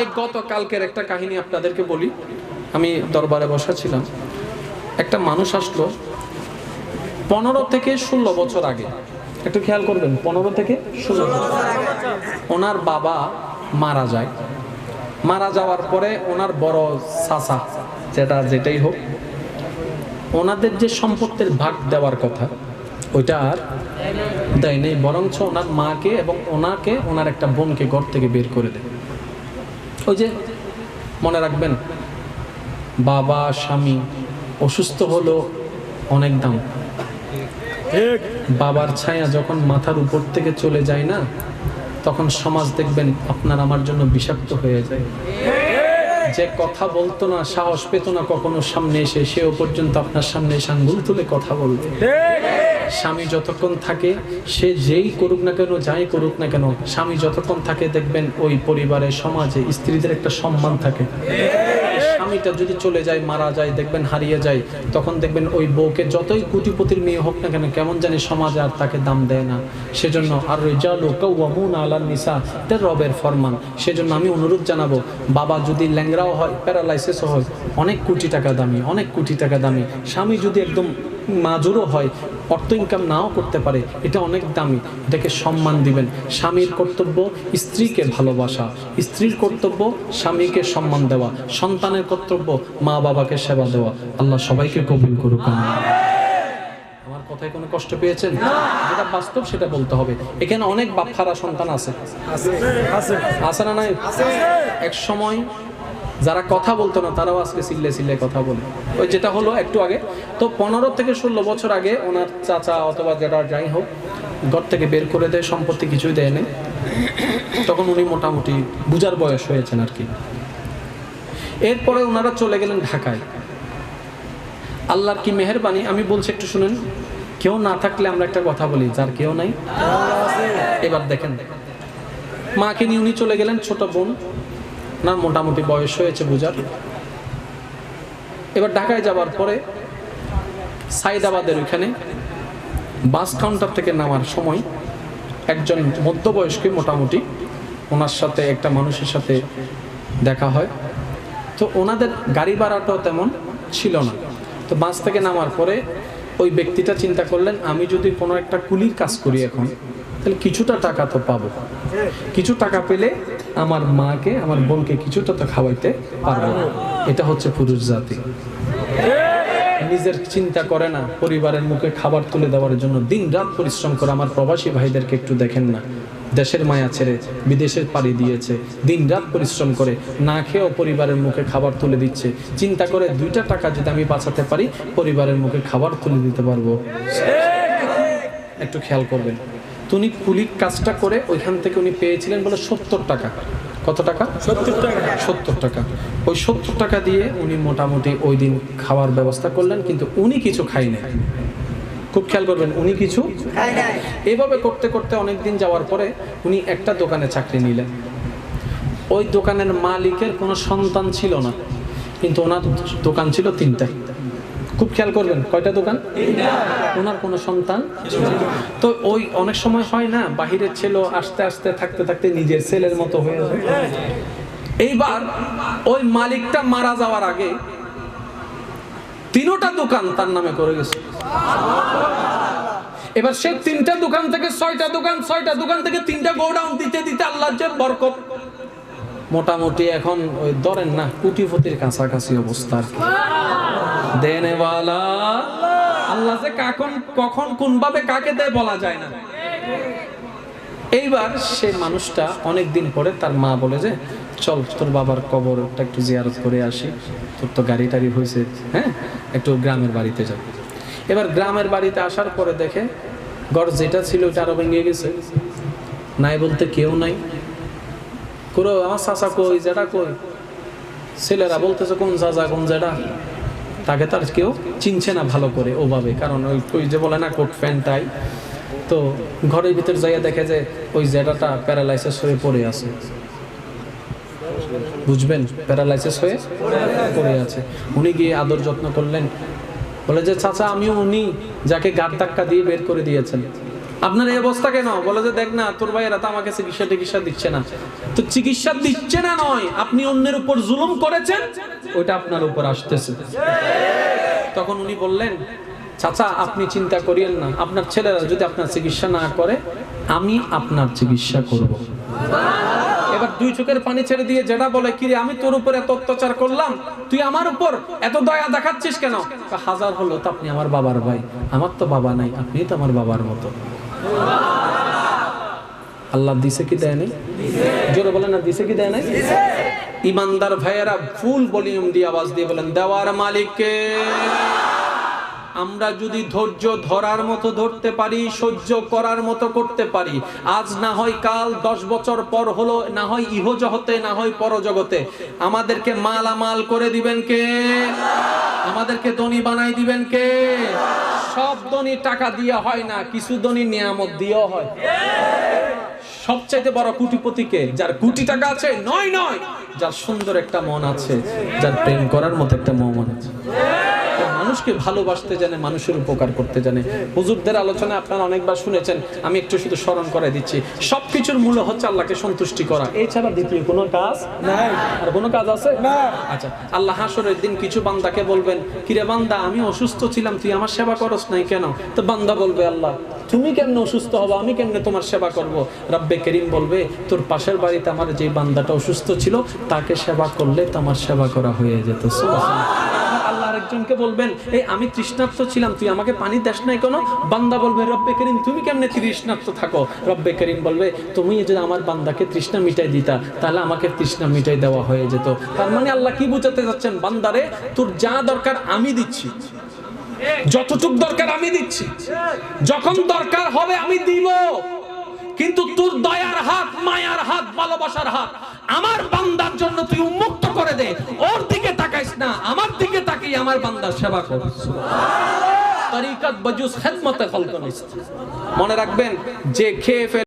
এই গতকালকের একটা কাহিনী আপনাদেরকে বলি। আমি দরবারে বসা ছিলাম। একটা মানুষ আসলো পনেরো থেকে ষোলো বছর আগে। একটু খেয়াল করবেন, পনেরো থেকে ষোলো বছর ওনার বাবা মারা যায়। মারা যাওয়ার পরে ওনার বড় চাচা যেটা যেটাই হোক, ওনাদের যে সম্পত্তির ভাগ দেওয়ার কথা, ওইটা আর দেয় নেই। বরঞ্চ ওনার মাকে এবং ওনাকে, ওনার একটা বোনকে ঘর থেকে বের করে দেয়। ওই যে মনে রাখবেন বাবা স্বামী অসুস্থ হলো অনেক দাম। বাবার ছায়া যখন মাথার উপর থেকে চলে যায় না তখন সমাজ দেখবেন আপনার আমার জন্য বিষাক্ত হয়ে যায়। যে কথা বলতো না সাহস পেত না কখনো সামনে এসে সেও পর্যন্ত আপনার সামনে এসে আঙ্গুল তুলে কথা বলবে। স্বামী যতক্ষণ থাকে, সে যেই করুক না কেন, যাই করুক না কেন, স্বামী যতক্ষণ থাকে, দেখবেন ওই পরিবারে, সমাজে স্ত্রীদের একটা সম্মান থাকে। স্বামীটা যদি চলে যায়, মারা যায়, দেখবেন হারিয়ে যায়, তখন দেখবেন ওই বউকে যতই কোটিপতির মেয়ে হোক না কেন, কেমন জানি সমাজে আর তাকে দাম দেয় না। সেজন্য আর রেজালু কাউয়ামুন আলান নিসা এটা রবের ফরমান। সেজন্য আমি অনুরোধ জানাব, বাবা যদি ল্যাংরাও হয়, প্যারালাইসিসও হয়, অনেক কোটি টাকা দামি, অনেক কোটি টাকা দামি। স্বামী যদি একদম মাজুরও হয় অর্থ ইনকাম নাও করতে পারে এটা অনেক দামি। এটাকে সম্মান দিবেন। স্বামীর কর্তব্য স্ত্রীকে ভালোবাসা। স্ত্রীর কর্তব্য স্বামীকে সম্মান দেওয়া। সন্তানের কর্তব্য মা বাবাকে সেবা দেওয়া। আল্লাহ সবাইকে কবুল করুক আমার কথায় কোনো কষ্ট পেয়েছেন? যেটা বাস্তব সেটা বলতে হবে। এখানে অনেক বাপখারা সন্তান আছে। আছে। না নাই? এক সময় যারা কথা বলতো না, তারাও আজকে সিল্লে সিল্লে কথা বলে। ওই যেটা হলো একটু আগে। তো পনেরো থেকে ষোলো বছর আগে ওনার চাচা অথবা যারা যাই হোক, ঘর থেকে বের করে দেয়, সম্পত্তি কিছুই দেয় নেই। তখন উনি মোটামুটি বুঝার বয়স হয়েছেন আর কি। এরপরে ওনারা চলে গেলেন ঢাকায়। আল্লাহর কি মেহেরবানি? আমি বলছি একটু শুনেন। কেউ না থাকলে আমরা একটা কথা বলি, যার কেউ নাই। এবার দেখেন। মাকে নিয়ে উনি চলে গেলেন ছোট বোন। না মোটামুটি বয়স হয়েছে বুঝার। এবার ঢাকায় যাওয়ার পরে সাইদাবাদের ওইখানে বাস কাউন্টার থেকে নামার সময় একজন মধ্যবয়স্ক মোটামুটি ওনার সাথে একটা মানুষের সাথে দেখা হয়। তো ওনাদের গাড়ি ভাড়াটাও তেমন ছিল না। তো বাস থেকে নামার পরে ওই ব্যক্তিটা চিন্তা করলেন, আমি যদি কোনো একটা কুলির কাজ করি এখন তাহলে কিছুটা টাকা তো পাবো। কিছু টাকা পেলে আমার মাকে, আমার বোনকে কিছুটা তো খাওয়াইতে পারব এটা হচ্ছে পুরুষ জাতি। নিজের চিন্তা করে না, পরিবারের মুখে খাবার তুলে দেওয়ার জন্য দিন রাত পরিশ্রম করে। আমার প্রবাসী ভাইদেরকে একটু দেখেন না। দেশের মায়া ছেড়ে বিদেশের পাড়ি দিয়েছে। দিন রাত পরিশ্রম করে না খেয়েও পরিবারের মুখে খাবার তুলে দিচ্ছে। চিন্তা করে দুইটা টাকা যদি আমি বাঁচাতে পারি, পরিবারের মুখে খাবার তুলে দিতে পারব। একটু খেয়াল করবেন। তো উনি কুলির কাজটা করে ওইখান থেকে উনি পেয়েছিলেন বলে সত্তর টাকা। কত টাকা? সত্তর টাকা। সত্তর টাকা। ওই সত্তর টাকা দিয়ে উনি মোটামুটি ওই দিন খাওয়ার ব্যবস্থা করলেন কিন্তু উনি কিছু খাই নাই। খুব খেয়াল করবেন উনি কিছু এভাবে করতে করতে অনেক দিন যাওয়ার পরে উনি একটা দোকানে চাকরি নিলেন। ওই দোকানের মালিকের কোনো সন্তান ছিল না কিন্তু ওনার দোকান ছিল তিনটা। খুব খেয়াল করবেন, কয়টা দোকান? ওনার কোনো সন্তান? তো ওই অনেক সময় হয় না, বাহিরের ছেলে আস্তে আস্তে, থাকতে থাকতে নিজের ছেলের মতো হয়ে যায়। এইবার ওই মালিকটা মারা যাওয়ার আগে তিনোটা দোকান তার নামে করে গেছে। এবার সে তিনটা দোকান থেকে ছয়টা দোকান ছয়টা দোকান থেকে তিনটা গোডাউন দিতে দিতে আল্লাহ বরকত। মোটামুটি এখন ওই ধরেন না কুটিপতির কাছাকাছি অবস্থা আর কি। দেনেওয়ালা আল্লাহ যে কখন কখন কোন ভাবে কাকে দেয় বলা যায় না। এইবার সে মানুষটা অনেক দিন পরে তার মা বলে যে, চল, তোর বাবার কবরটা একটু জিয়ারত করে আসি। তোর তো গাড়ি টাড়ি হয়েছে হ্যাঁ? একটু গ্রামের বাড়িতে যাব এবার গ্রামের বাড়িতে আসার পরে দেখে ঘর যেটা ছিল ওটা আরও ভেঙে গেছে। নাই বলতে কেউ নাই। কোনো আমার চাচা কই? যেটা কই? ছেলেরা বলতেছে, কোন চাচা, কোন যেটা তাকে তার কেউ চিনছে না ভালো করে ওভাবে। কারণ ওই ওই যে বলে না, কোট প্যান্টাই তো ঘরের ভিতর যাইয়া দেখে যে ওই জেডাটা প্যারালাইসিস হয়ে পড়ে আছে। বুঝবেন? প্যারালাইসিস হয়ে পড়ে আছে। উনি গিয়ে আদর যত্ন করলেন। বলে যে, চাচা, আমিও উনি যাকে গাড় ধাক্কা দিয়ে বের করে দিয়েছেন। আপনার এই অবস্থা কেন? বলে যে, দেখ না, তোর ভাইয়েরা তো আমাকে চিকিৎসা টিকিৎসা দিচ্ছে না। তো চিকিৎসা দিচ্ছে না নয়, আপনি অন্যের উপর জুলুম করেছেন, ওইটা আপনার উপর আসতেছে। তখন উনি বললেন, চাচা, আপনি চিন্তা করিয়েন না, আপনার ছেলেরা যদি আপনার চিকিৎসা না করে, আমি আপনার চিকিৎসা করব। এবার দুই চোখের পানি ছেড়ে দিয়ে যেটা বলে, কিরে, আমি তোর উপর এত অত্যাচার করলাম, তুই আমার উপর এত দয়া দেখাচ্ছিস কেন? হাজার হলো তো আপনি আমার বাবার ভাই, আমার তো বাবা নাই আপনি তো আমার বাবার মতো। আল্লাহ দিছে কি দেয় নাই? জোরে বলেন না দিছে কি দেয় নাই? ইমানদার ভাইয়েরা ফুল ভলিউম দিয়ে আওয়াজ দিয়ে বলেন, দেওয়ার মালিককে আমরা যদি ধৈর্য ধরার মতো ধরতে পারি, সহ্য করার মতো করতে পারি, আজ না হয় কাল দশ বছর পর হলো, না হয় ইহ জগতে না হয় পরজগতে, আমাদেরকে মালামাল করে দিবেন কে? আমাদেরকে ধনী বানাই দিবেন কে? সব দনি টাকা দিয়ে হয় না, কিছু দনি নিয়ামত দিয়েও হয়। সবচাইতে বড় কুটিপতিকে, যার কোটি টাকা আছে, নয় নয়, যার সুন্দর একটা মন আছে, যার প্রেম করার মতো একটা মন আছে। মানুষকে ভালোবাসতে জানে মানুষের উপকার করতে জানে। হুজুরদের আলোচনা আপনারা অনেকবার শুনেছেন আমি একটু শুধু স্মরণ করে দিচ্ছি। সবকিছুর মূল্য হচ্ছে আল্লাহকে সন্তুষ্টি করা। এছাড়া দ্বিতীয় কোনো কাজ? নাই। আর কোনো কাজ আছে? না। আচ্ছা আল্লাহ হাসরের দিন কিছু বান্দাকে বলবেন কিরে বান্দা আমি অসুস্থ ছিলাম তুই আমার সেবা করস নাই কেন? তো বান্দা বলবে আল্লাহ তুমি কেমনে অসুস্থ হব? আমি কেমনে তোমার সেবা করব? রাব্বে করিম বলবে তোর পাশের বাড়িতে আমার যে বান্দাটা অসুস্থ ছিল তাকে সেবা করলে তোমার সেবা করা হয়ে যেত। সুবহানাল্লাহ। আরেকজনকে বলবেন, এই, আমি তৃষ্ণার্ত ছিলাম, তুই আমাকে পানি দেশ নাই কেন? বান্দা বলবে, রব্বে করিম, তুমি কেমনে তৃষ্ণার্ত থাকো? রব্বে করিম বলবে, তুমি যদি আমার বান্দাকে তৃষ্ণা মিটাই দিতা, তাহলে আমাকে তৃষ্ণা মিটাই দেওয়া হয়ে যেত। তার মানে আল্লাহ কি বুঝাতে যাচ্ছেন? বান্দারে, তোর যা দরকার আমি দিচ্ছি। যতটুক দরকার আমি দিচ্ছি। যখন দরকার হবে আমি দিব। কিন্তু তোর দয়ার হাত, মায়ার হাত, ভালোবাসার হাত আমার বান্দার সেবা কর তরিকাত বজুস খেদমতে খলকনিস মনে রাখবেন যে খেয়ে